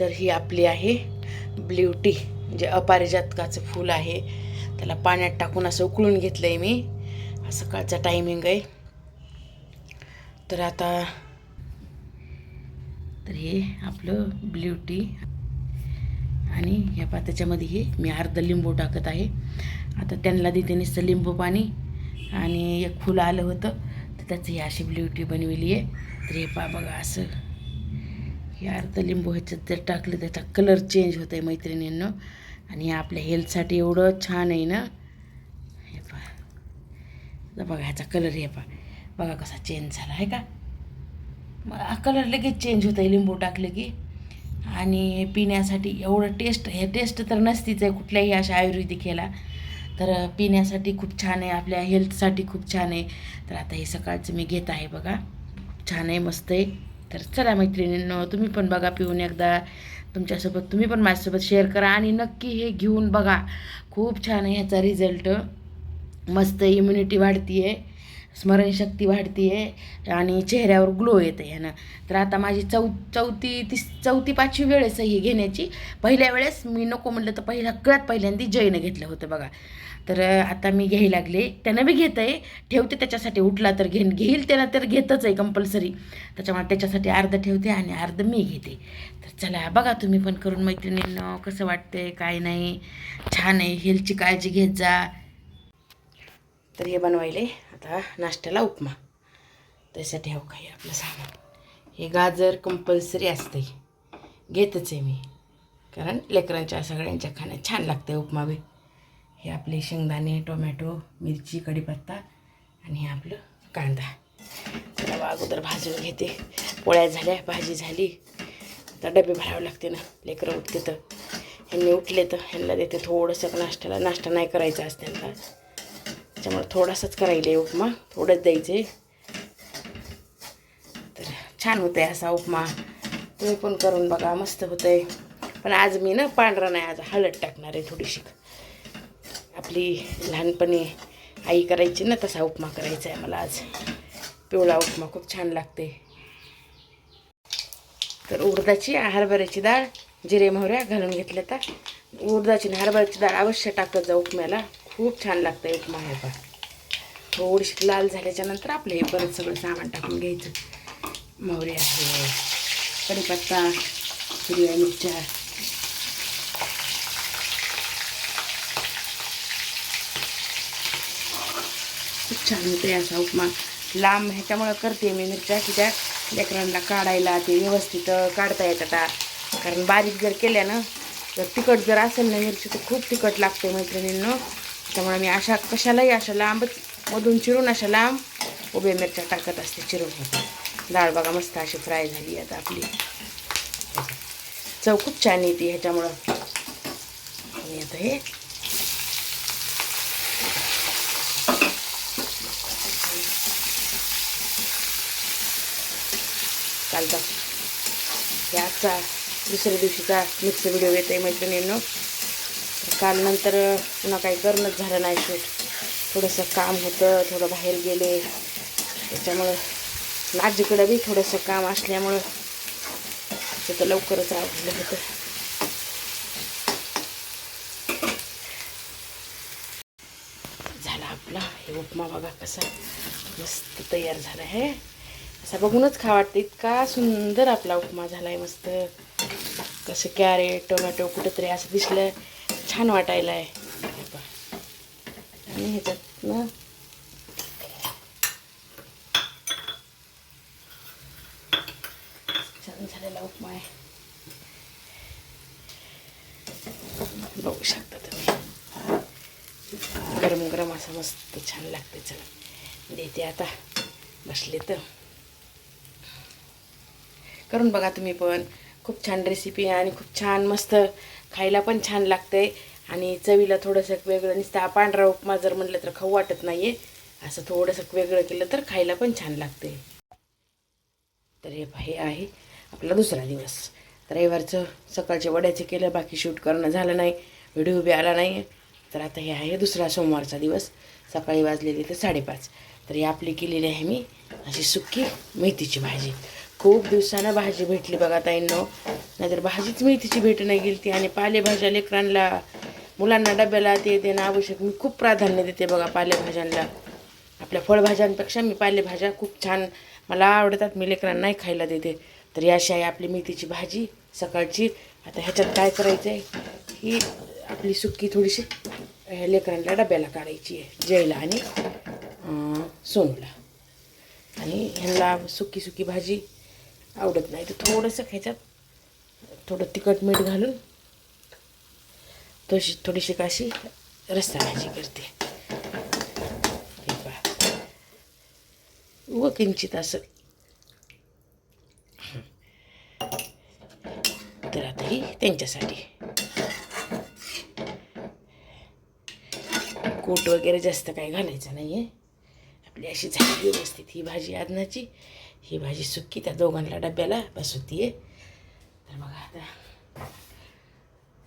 तर ही आपली आहे ब्ल्युटी म्हणजे अपारिजातकाचं फूल आहे. त्याला पाण्यात टाकून असं उकळून घेतलं आहे मी. हा सकाळचा टायमिंग आहे. तर आता तर हे आपलं ब्ल्युटी आणि ह्या पात्याच्यामध्ये हे मी अर्ध लिंबू टाकत आहे. आता त्यांना देते नुसतं लिंबू पाणी. आणि एक फुलं आलं होतं तर त्याचं ही अशी ब्ल्युटी बनविली आहे. तर हे पा बघा असं. हे अर्ध लिंबू ह्याच्यात जर टाकलं त्याचा कलर चेंज होतं आहे मैत्रिणींनो. आणि हे आपल्या हेल्थसाठी एवढं छान आहे ना. हे पहा. बघा ह्याचा कलर हे पहा. बघा कसा चेंज झाला आहे का? मग हा कलर लगेच चेंज होतं आहे लिंबू टाकलं की. आणि पिण्यासाठी एवढं टेस्ट हे टेस्ट तर नसतीच आहे कुठल्याही अशा आयुर्वेदिक ह्याला तर पिण्यासाठी खूप छान आहे आपल्या हेल्थसाठी खूप छान आहे. तर आता हे सकाळचं मी घेत आहे बघा. खूप छान आहे मस्त आहे. तर चला मैत्रिणींनो तुम्ही पण बघा पिऊन एकदा. तुमच्यासोबत तुम्ही पण माझ्यासोबत शेअर करा आणि नक्की हे घेऊन बघा. खूप छान आहे ह्याचा रिझल्ट मस्त इम्युनिटी वाढती आहे स्मरणशक्ती वाढती आहे आणि चेहऱ्यावर ग्लो येतं ह्यानं. तर आता माझी चौ चौथी तीस चौथी पाचवी वेळेस आहे घेण्याची. पहिल्या वेळेस मी नको म्हटलं तर पहिल्या सगळ्यात पहिल्यांदा जयनं घेतलं होतं बघा. तर आता मी घ्यायला लागले. त्यानं बी घेत आहे ठेवते त्याच्यासाठी. उठला तर घेईन घेईल त्याला तर घेतच आहे कंपल्सरी त्याच्यामुळे त्याच्यासाठी अर्ध ठेवते आणि अर्ध मी घेते. तर चला बघा तुम्ही पण करून मैत्रिणींना कसं वाटतंय काय नाही. छान आहे. हेल्थची काळजी घेत जा. तर हे बनवायले. आता नाश्त्याला उपमा. त्यासाठी हो काही आपलं सामान. हे गाजर कंपल्सरी असते घेतच आहे मी. कारण लेकरांच्या सगळ्यांच्या खाण्यात छान लागते उपमा बी. हे आपले शेंगदाणे टोमॅटो मिरची कढीपत्ता आणि हे आपलं कांदा. रवा अगोदर भाजून घेते. पोळ्या झाल्या भाजी झाली. आता डबे भरावे लागते ना. लेकरं उठते तर. ह्यांनी उठले तर ह्यांना देते थोडंसं नाश्त्याला. नाश्ता नाही करायचा आज त्यांना. त्याच्यामुळे थोडासाच करायला उपमा. थोडंच द्यायचे. तर छान होतं आहे असा उपमा. तुम्ही पण करून बघा. मस्त होतं आहे पण आज मी ना पांढरा नाही आज हळद टाकणार आहे थोडीशी. आपली लहानपणी आई करायची ना तसा उपमा करायचा आहे मला आज. पिवळा उपमा खूप छान लागते. तर उडदाची हरभऱ्याची डाळ जिरे मोहऱ्या घालून घेतल्या तर उडदाची आणि हरभऱ्याची डाळ अवश्य टाकत जा उपम्याला. खूप छान लागतं उपमा हे पण. थोडीशी लाल झाल्याच्यानंतर आपलं हे परत सगळं सामान टाकून घ्यायचं. मोहऱ्या आहे कढीपत्ता हिरव्या मिरच्या खूप छान होते असा उपमा. लांब ह्याच्यामुळं करते मी मिरच्या की त्या लेकरांना काढायला ते व्यवस्थित काढता येतात. कारण बारीक जर केल्या ना जर तिखट जर असेल ना मिरची तर खूप तिखट लागते मैत्रिणींनो. त्यामुळे मी अशा कशालाही अशा लांबच मधून चिरून अशा लांब उभ्या मिरच्या टाकत असते चिरून. डाळ बघा मस्त अशी फ्राय झाली आता आपली. चव खूप छान येते ह्याच्यामुळं. आणि आता हे कालचा हे आजचा दुसऱ्या दिवशीचा मिक्स व्हिडिओ येत आहे मैत्रिणींनो. काल नंतर पुन्हा काही करणंच झालं नाही शूट. थोडंसं काम होतं थोडं बाहेर गेले. त्याच्यामुळं नाजीकडं बी थोडंसं काम असल्यामुळं तिथं लवकरच आवडलं होतं. झाला आपला. हे उपमा बघा कसा मस्त तयार झाला आहे. असा बघूनच खा वाटतं. इतका सुंदर आपला उपमा झाला आहे मस्त. कसं कॅरेट टोमॅटो कुठंतरी असं दिसलं छान वाटायला आहे आणि ह्याच्यात ना छान झालेला उपमा आहे. बघू शकता तुम्ही. गरम गरम असं मस्त छान लागते चला देते आता. बसले तर. करून बघा तुम्ही पण. खूप छान रेसिपी आहे आणि खूप छान मस्त खायला पण छान लागते. आणि चवीला थोडंसं वेगळं नुसतं पांढरा उपमा जर म्हटलं तर खाऊ वाटत नाही आहे असं थोडंसं वेगळं केलं तर खायला पण छान लागते. तर हे हे आहे आपला दुसरा दिवस. तर रविवारचं सकाळच्या वड्याचे केलं बाकी शूट करणं झालं नाही. व्हिडिओ बी आला नाही तर आता हे आहे दुसरा सोमवारचा दिवस. सकाळी वाजलेली तर साडेपाच. तर ही आपली केलेली आहे मी अशी सुक्की मेथीची भाजी. खूप दिवसानं भाजी भेटली बघा ताईंनो. नाहीतर भाजीच मेथीची भेट नाही गेली ती आणि पालेभाज्या लेकरांना मुलांना डब्याला ते देणं आवश्यक. मी खूप प्राधान्य देते बघा पालेभाज्यांना. आपल्या फळभाज्यांपेक्षा मी पालेभाज्या खूप छान मला आवडतात मी लेकरांना नाही खायला देते. तर अशी आहे आपली मेथीची भाजी सकाळची आता ह्याच्यात काय करायचं आहे ही आपली सुक्की थोडीशी ह्या लेकरांना डब्याला काढायची आहे जयला आणि सोनूला. आणि ह्यांना सुकी सुकी भाजी आवडत नाही. तर थोडंसं ह्याच्यात थोडं तिखट मीठ घालून तशी थोडीशी काशी रस्सा भाजी करते व किंचित असं. तर आता ही त्यांच्यासाठी. कोट वगैरे जास्त काही घालायचं नाही आहे आपली अशी झाली व्यवस्थित. ही भाजी आदनाची ही भाजी सुक्की त्या दोघांना डब्याला बस होती आहे तर बघा आता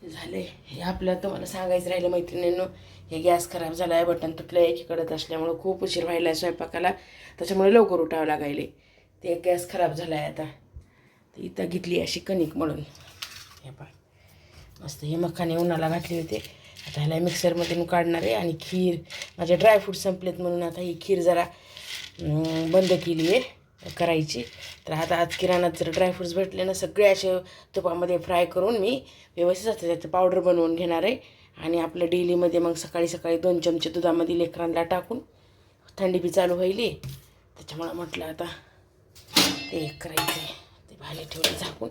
झालं हे आपलं तुम्हाला सांगायचं राहिलं मैत्रिणींनो हे गॅस खराब झाला आहे बटन तुटलं एकीकडत असल्यामुळं खूप उशीर व्हायला आहे स्वयंपाकाला. त्याच्यामुळे लवकर उठावं लागायले. ते गॅस खराब झाला आहे आता. तर इथं घेतली अशी कणिक म्हणून. हे पा मस्त हे मखाने उन्हाला घातले होते. आता ह्याला मिक्सरमध्ये मी काढणार आहे आणि खीर. माझे ड्रायफ्रूट संपलेत म्हणून आता ही खीर जरा बंद केली आहे करायची. तर आता आज किराणात जर ड्रायफ्रूट्स भेटले ना सगळे असे तुपामध्ये फ्राय करून मी व्यवस्थित असते त्याचं पावडर बनवून घेणार आहे. आणि आपलं डेलीमध्ये मग सकाळी सकाळी दोन चमचे दुधामध्ये लेकरांना टाकून थंडी बी चालू व्हायली. त्याच्यामुळं म्हटलं आता ते एक करायचं आहे ते भाले ठेवले झाकून.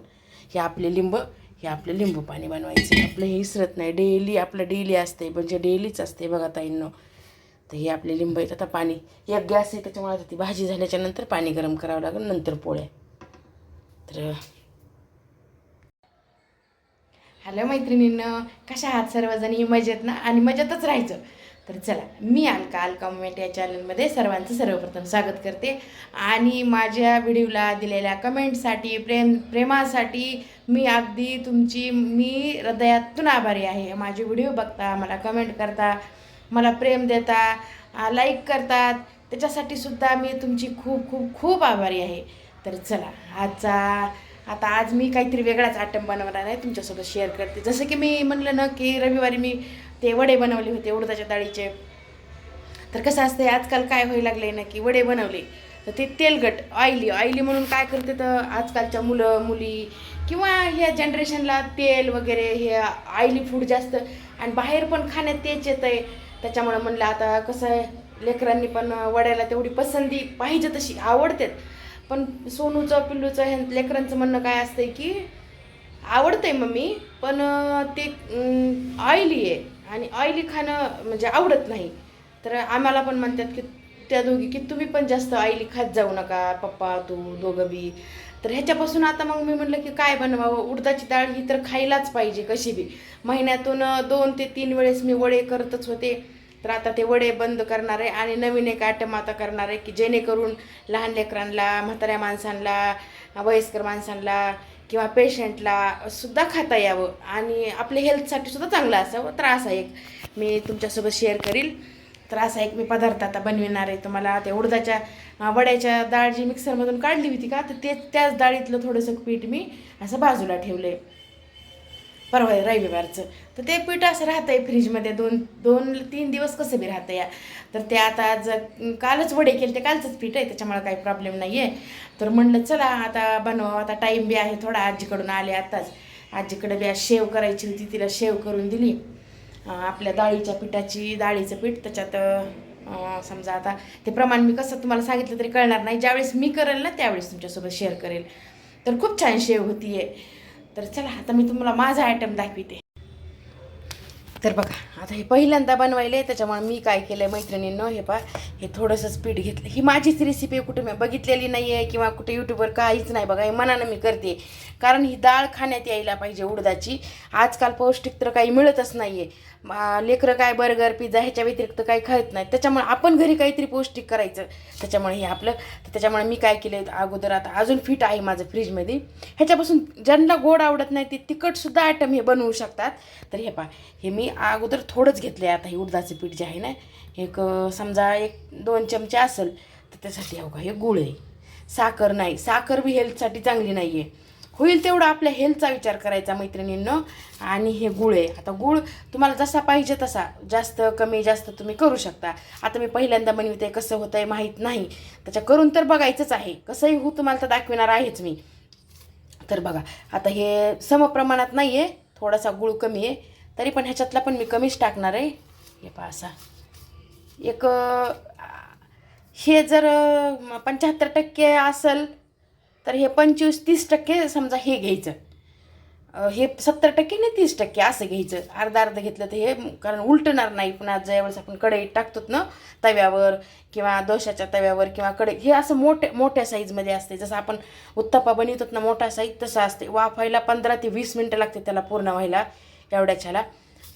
हे आपले लिंब हे आपलं लिंबू पाणी बनवायचं आपलं हे विसरत नाही. डेली आपलं डेली असते म्हणजे डेलीच असते बघा ताईंनो. तर हे आपले लिंब आहेत आता पाणी. एक गॅस आहे त्याच्यामुळे आता ती भाजी झाल्याच्यानंतर पाणी गरम करावं लागेल नंतर पोळ्या. तर हॅलो मैत्रिणींनो कशा आहात सर्वजणी? मजेत ना? आणि मजेतच राहायचं. तर चला मी अलका अलका मोमेंट या चॅनलमध्ये सर्वांचं सर्वप्रथम स्वागत करते. आणि माझ्या व्हिडिओला दिलेल्या कमेंटसाठी प्रेम प्रेमासाठी मी अगदी तुमची मी हृदयातून आभारी आहे. माझे व्हिडिओ बघता मला कमेंट करता मला प्रेम देता लाईक करतात. त्याच्यासाठी सुद्धा मी तुमची खूप खूप खूप आभारी आहे. तर चला आजचा आता आज मी काहीतरी वेगळाच आयटम बनवणार आहे तुमच्यासोबत शेअर करते. जसं की मी म्हणलं ना की रविवारी मी ते वडे बनवले होते उडदाच्या डाळीचे. तर कसं असतं आजकाल काय व्हायला लागले ना की वडे बनवले तर ते तेलगट ऑइली ऑइली म्हणून काय करते तर आजकालच्या मुलं मुली किंवा ह्या जनरेशनला तेल वगैरे हे ऑइली फूड जास्त आणि बाहेर पण खाण्यात तेच येतं आहे त्याच्यामुळं म्हणलं आता कसं आहे लेकरांनी पण वड्याला तेवढी पसंती पाहिजे तशी आवडतेत. पण सोनूचं पिल्लूचं हे लेकरांचं म्हणणं काय असतंय की आवडतंय मम्मी पण ते ऑइली आहे. आणि ऑइली खाणं म्हणजे आवडत नाही. तर आम्हाला पण म्हणतात की त्या दोघी की तुम्ही पण जास्त ऑइली खात जाऊ नका पप्पा तू दोघं बी. तर ह्याच्यापासून आता मग मी म्हटलं की काय बनवावं? उडदाची डाळ ही तर खायलाच पाहिजे कशी बी. महिन्यातून दोन ते तीन वेळेस मी वडे करतच होते. तर आता ते वडे बंद करणार आहे आणि नवीन एक आयटम आता करणार आहे की जेणेकरून लहान लेकरांना म्हाताऱ्या माणसांना वयस्कर माणसांना किंवा पेशंटला सुद्धा खाता यावं आणि आपल्या हेल्थसाठी सुद्धा चांगलं असावं. तर असा एक मी तुमच्यासोबत शेअर करील. तर असा एक मी पदार्थ आता बनविणार आहे. तुम्हाला ते उडदाच्या वड्याच्या डाळ जी मिक्सरमधून काढली होती का तर ते त्याच डाळीतलं थोडंसं पीठ मी असं बाजूला ठेवलं आहे परवा रविवारचं. तर ते पीठ असं राहतं आहे फ्रीजमध्ये दोन दोन तीन दिवस कसं बी राहतं या तर ते आता आज कालच वडे केले ते कालचंच पीठ आहे त्याच्यामुळे काही प्रॉब्लेम नाही आहे तर म्हणलं चला आता बनवा आता टाईम बी आहे थोडा आजीकडून आले आताच. आजीकडे बी आज शेव करायची होती तिला शेव करून दिली. आपल्या डाळीच्या पिठाची डाळीचं पीठ त्याच्यात समजा आता ते प्रमाण मी कसं तुम्हाला सांगितलं तरी कळणार नाही. ज्यावेळेस मी करेल ना त्यावेळेस तुमच्यासोबत शेअर करेल. तर खूप छान शेव होती आहे तर चला आता मी तुम्हाला माझा आयटम दाखविते. तर बघा आता हे पहिल्यांदा बनवायले त्याच्यामुळे मी काय केलं आहे मैत्रिणींनो हे पा हे थोडंसंच पीठ घेतलं. ही माझीच रेसिपी कुठे मी बघितलेली नाही आहे किंवा कुठे यूट्यूबवर काहीच नाही बघा हे मनानं मी करते. कारण ही डाळ खाण्यात यायला पाहिजे उडदाची. आजकाल पौष्टिक तर काही मिळतच नाही आहे लेकरं काय बर्गर पिझ्झा ह्याच्या व्यतिरिक्त काही खात नाही त्याच्यामुळे आपण घरी काहीतरी पौष्टिक करायचं. त्याच्यामुळे हे आपलं तर त्याच्यामुळे मी काय केलं अगोदर आता अजून फिट आहे माझं फ्रीजमध्ये. ह्याच्यापासून ज्यांना गोड आवडत नाही ते तिखटसुद्धा आयटम हे बनवू शकतात. तर हे पहा हे मी अगोदर थोडंच घेतलं आहे आता हे उडदाचं पीठ जे आहे ना एक समजा एक दोन चमचे असेल तर त्यासाठी हो का हे गुळ आहे. साखर नाही. साखर बी हेल्थसाठी चांगली नाही आहे होईल तेवढा आपल्या हेल्थचा विचार करायचा मैत्रिणींनं. आणि हे गुळ आहे. आता गुळ तुम्हाला जसा पाहिजे तसा. जास्त कमी जास्त तुम्ही करू शकता. आता मी पहिल्यांदा बनविते कसं होतं आहे माहीत नाही. त्याच्या करून तर बघायचंच आहे. कसंही हो तुम्हाला तर दाखविणार आहेच मी. तर बघा आता हे समप्रमाणात नाही आहे थोडासा गुळ कमी आहे. तरी पण ह्याच्यातला पण मी कमीच टाकणार आहे. हे पहा असा. एक हे जर पंच्याहत्तर टक्के असेल तर हे पंचवीस तीस टक्के समजा हे घ्यायचं. हे सत्तर टक्के नाही तीस टक्के असं घ्यायचं. अर्धा अर्ध घेतलं तर हे कारण उलटणार नाही. पुन्हा ज्यावेळेस आपण कढईत टाकतोत ना तव्यावर किंवा दोशाच्या तव्यावर किंवा कढई हे असं मोठे मोठ्या साईजमध्ये असते. जसं आपण उत्तप्पा बनवतोत ना मोठा साईज तसं असते. वाफायला पंधरा ते वीस मिनटं लागते त्याला पूर्ण व्हायला एवढ्याच्याला.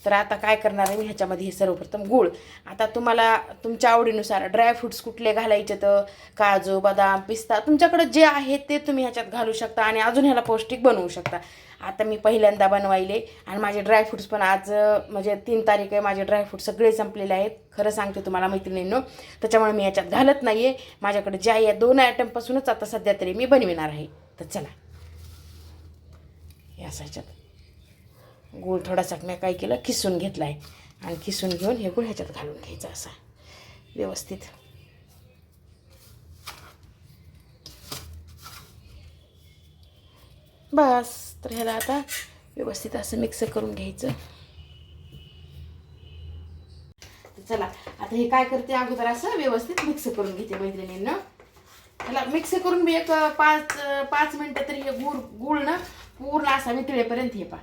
तर आता काय करणार आहे मी ह्याच्यामध्ये? हे सर्वप्रथम गूळ. आता तुम्हाला तुमच्या आवडीनुसार ड्रायफ्रुट्स कुठले घालायचे तर? काजू बदाम पिस्ता तुमच्याकडे जे आहे ते तुम्ही ह्याच्यात घालू शकता आणि अजून ह्याला पौष्टिक बनवू शकता. आता मी पहिल्यांदा बनवायले आणि माझे ड्रायफ्रुट्स पण आज म्हणजे तीन तारीख आहे माझे ड्रायफ्रूट सगळे संपलेले आहेत. खरं सांगते तुम्हाला मैत्रिणींनो त्याच्यामुळे मी ह्याच्यात घालत नाही आहे माझ्याकडे जे आहे या दोन आयटमपासूनच आता सध्या तरी मी बनविणार आहे. तर चला. या ह्याच्यात गूळ थोडासा मी काय केलं किसून घेतला आहे आणि किसून घेऊन हे गूळ ह्याच्यात घालून घ्यायचं असा. व्यवस्थित. बस. तर ह्याला आता व्यवस्थित असं मिक्स करून घ्यायचं. चला आता हे काय करते अगोदर असं व्यवस्थित मिक्स करून घेते मैत्रिणींना. ह्याला मिक्स करून मी एक पाच पाच मिनटं तरी हे गूळ गुळ ना पूर्ण असा वितळेपर्यंत हे पा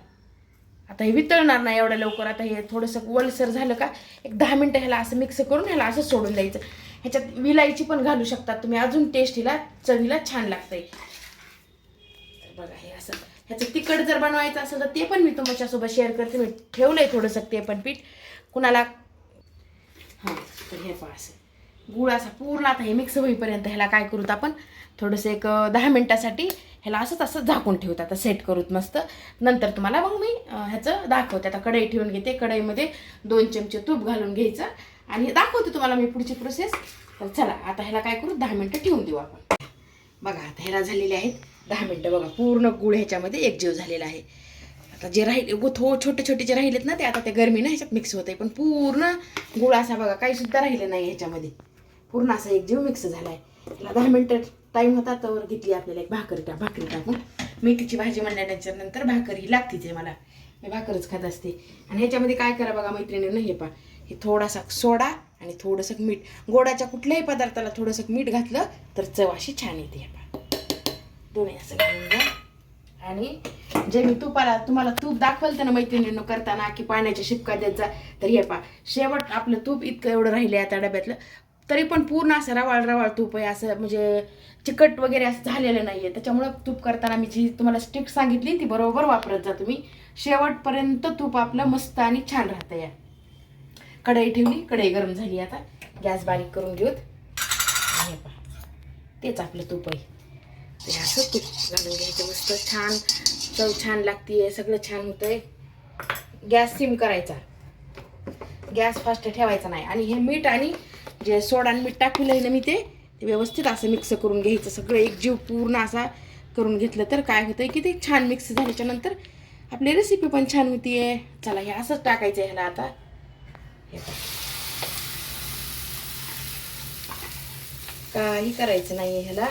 आता हे वितळणार नाही एवढ्या लवकर आता हे थोडंसं वलसर झालं का एक दहा मिनटं ह्याला असं मिक्स करून ह्याला असं सोडून द्यायचं. ह्याच्यात विलायची पण घालू शकता तुम्ही. अजून टेस्ट हिला चवीला छान लागतंय. तर बघा हे असं ह्याचं तिखट जर बनवायचं असेल तर ते पण मी तुमच्यासोबत शेअर करते. मी ठेवलं आहे थोडंसं ते पण पीठ. कुणाला? हां तर हे पण असं. गुळ असा पूर्ण आता हे मिक्स होईपर्यंत ह्याला काय करूत आपण? थोडंसं एक दहा मिनटासाठी ह्याला असंच असं झाकून ठेवत आता सेट करूत मस्त. नंतर तुम्हाला मग मी ह्याचं दाखवते. आता कढई ठेवून घेते. कढईमध्ये दोन चमचे तूप घालून घ्यायचं. आणि दाखवते तुम्हाला मी पुढची प्रोसेस तर चला आता ह्याला काय करू? दहा मिनटं ठेवून देऊ आपण. बघा आता ह्याला झालेले आहेत दहा मिनटं. बघा पूर्ण गुळ ह्याच्यामध्ये एकजीव झालेला आहे. आता जे राहिले थो छोटे छोटे जे राहिलेत ना ते आता ते गरमीनं ह्याच्यात मिक्स होत आहे पण पूर्ण गुळ असा बघा काही सुद्धा राहिलं नाही ह्याच्यामध्ये. पूर्ण असा एकजीव मिक्स झाला आहे त्याला दहा मिनटं टाईम होता तर घेतली आपल्याला एक भाकरी टा भाकरी टाकून मेथीची भाजी म्हणल्यानंतर नंतर भाकरी ही लागतीच आहे मला. मी भाकरच खात असते. आणि ह्याच्यामध्ये काय करा बघा मैत्रिणीनं हे पा हे थोडासा सोडा आणि थोडंसं मीठ. गोडाच्या कुठल्याही पदार्थाला थोडंसं मीठ घातलं तर चव अशी छान येते हे पा दोन्ही असं घालून घ्या. आणि जे मी तुपाला तुम्हाला तूप दाखवलं ना मैत्रिणीनं करताना की पाण्याच्या शिपका द्यायचा तर हे पा शेवट आपलं तूप इतकं एवढं राहिले आता डब्यातलं. तरी पण पूर्ण असं रवाळ रवाळ तूप आहे असं म्हणजे चिकट वगैरे असं झालेलं नाही आहे त्याच्यामुळं तूप करताना मी जी तुम्हाला स्टिक सांगितली ती बरोबर वापरत जा तुम्ही. शेवटपर्यंत तूप आपलं मस्त आणि छान राहतं या. कढई ठेवली कढई गरम झाली आता. गॅस बारीक करून घेऊत. हे पहा तेच आपलं तूप आहे. ते असं तूप घालून घ्यायचं मस्त छान. चव छान लागते सगळं छान होतंय. गॅस सिम करायचा. गॅस फास्ट ठेवायचा नाही. आणि हे मीठ आणि जे सोडा आणि मीठ टाकलेलं आहे ना मी ते व्यवस्थित असं मिक्स करून घ्यायचं. सगळं एक जीव पूर्ण असा करून घेतलं तर काय होतं की ते छान मिक्स झाल्याच्यानंतर आपली रेसिपी पण छान होतीये. चला हे असंच टाकायचं ह्याला आता. हे काही करायचं नाही ह्याला.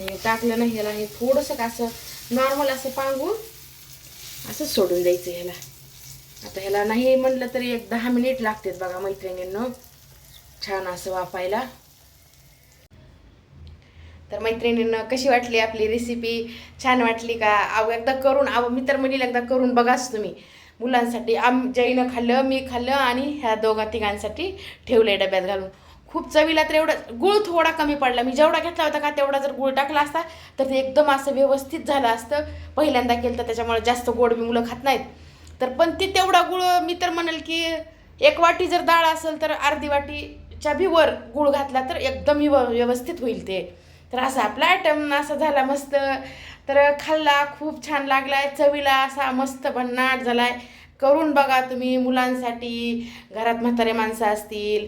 हे टाकलं नाही ह्याला हे थोडंसं का असं नॉर्मल असं पांगून असं सोडून द्यायचं ह्याला. आता ह्याला नाही म्हणलं तरी एक दहा मिनिट लागतात बघा मैत्रिणींना. छान असं वापायला तर मैत्रिणींना कशी वाटली आपली रेसिपी छान वाटली का? अहो एकदा करून अहो मी तर म्हणील एकदा करून बघाच तुम्ही. मुलांसाठी आम जईनं खाल्लं मी खाल्लं आणि ह्या दोघा तिघांसाठी ठेवले डब्यात घालून. खूप चवीला तर एवढं गुळ थोडा कमी पडला. मी जेवढा घेतला होता का तेवढा जर गुळ टाकला असता तर ते एकदम असं व्यवस्थित झालं असतं. पहिल्यांदा केलं तर त्याच्यामुळे जास्त गोड मी मुलं खात नाहीत. तर पण ते तेवढा गुळ मी तर म्हणेल की एक वाटी जर डाळ असेल तर अर्धी वाटी च्या बी वर गुळ घातला तर एकदम व्यवस्थित होईल ते. तर असा आपला आयटम असा झाला मस्त. तर खाल्ला खूप छान लागलाय. चवीला असा मस्त भन्नाट झालाय. करून बघा तुम्ही मुलांसाठी. घरात म्हातारे माणसं असतील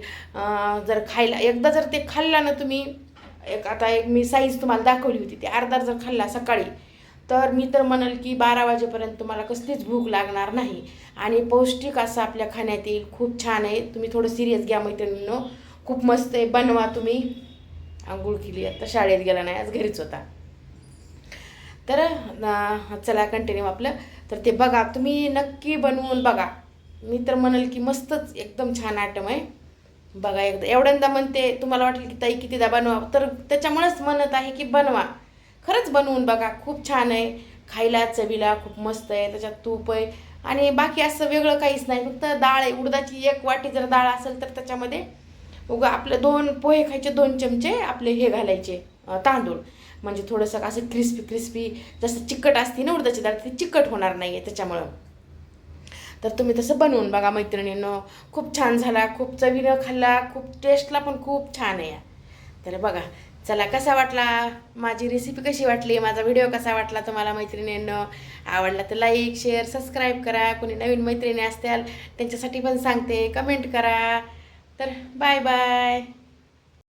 जर खायला एकदा जर ते खाल्ला ना तुम्ही एक आता एक मी साईज तुम्हाला दाखवली होती ती अर्धा जर खाल्ला सकाळी तर मी तर म्हणाल की बारा वाजेपर्यंत तुम्हाला कसलीच भूक लागणार नाही. आणि पौष्टिक असं आपल्या खाण्यात येईल. खूप छान आहे. तुम्ही थोडं सिरियस घ्या मैत्रिणींनो. खूप मस्त आहे. बनवा तुम्ही. आंघोळ केली. आता शाळेत गेला नाही. आज घरीच होता. तर चला कंटिन्यू आपलं. तर ते बघा तुम्ही नक्की बनवून बघा. मी तर म्हणाल की मस्तच एकदम छान आयटम आहे. बघा एकदा. एवढ्यांदा म्हणते तुम्हाला वाटेल की ताई कितीदा बनवा. तर त्याच्यामुळेच म्हणत आहे की बनवा. खरंच बनवून बघा. खूप छान आहे. खायला चवीला खूप मस्त आहे. त्याच्यात तूप आहे. आणि बाकी असं वेगळं काहीच नाही. फक्त डाळ आहे. उडदाची एक वाटी जर डाळ असेल तर त्याच्यामध्ये उगा आपले दोन पोहे खायचे दोन चमचे आपले हे घालायचे तांदूळ. म्हणजे थोडंसं असं क्रिस्पी क्रिस्पी जसं चिकट असते ना उडदाची डाळ ती चिकट होणार नाही आहे त्याच्यामुळं. तर तुम्ही तसं बनवून बघा मैत्रिणीनं. खूप छान झाला खूप चवीनं खाल्ला खूप टेस्टला पण खूप छान आहे. तर बघा चला कसा वाटला? माझी रेसिपी कशी वाटली? माझा व्हिडिओ कसा वाटला तुम्हाला मैत्रिणींनं? आवडला तर लाईक शेअर सबस्क्राईब करा. कोणी नवीन मैत्रिणी असतील त्यांच्यासाठी पण सांगते. कमेंट करा. तर बाय बाय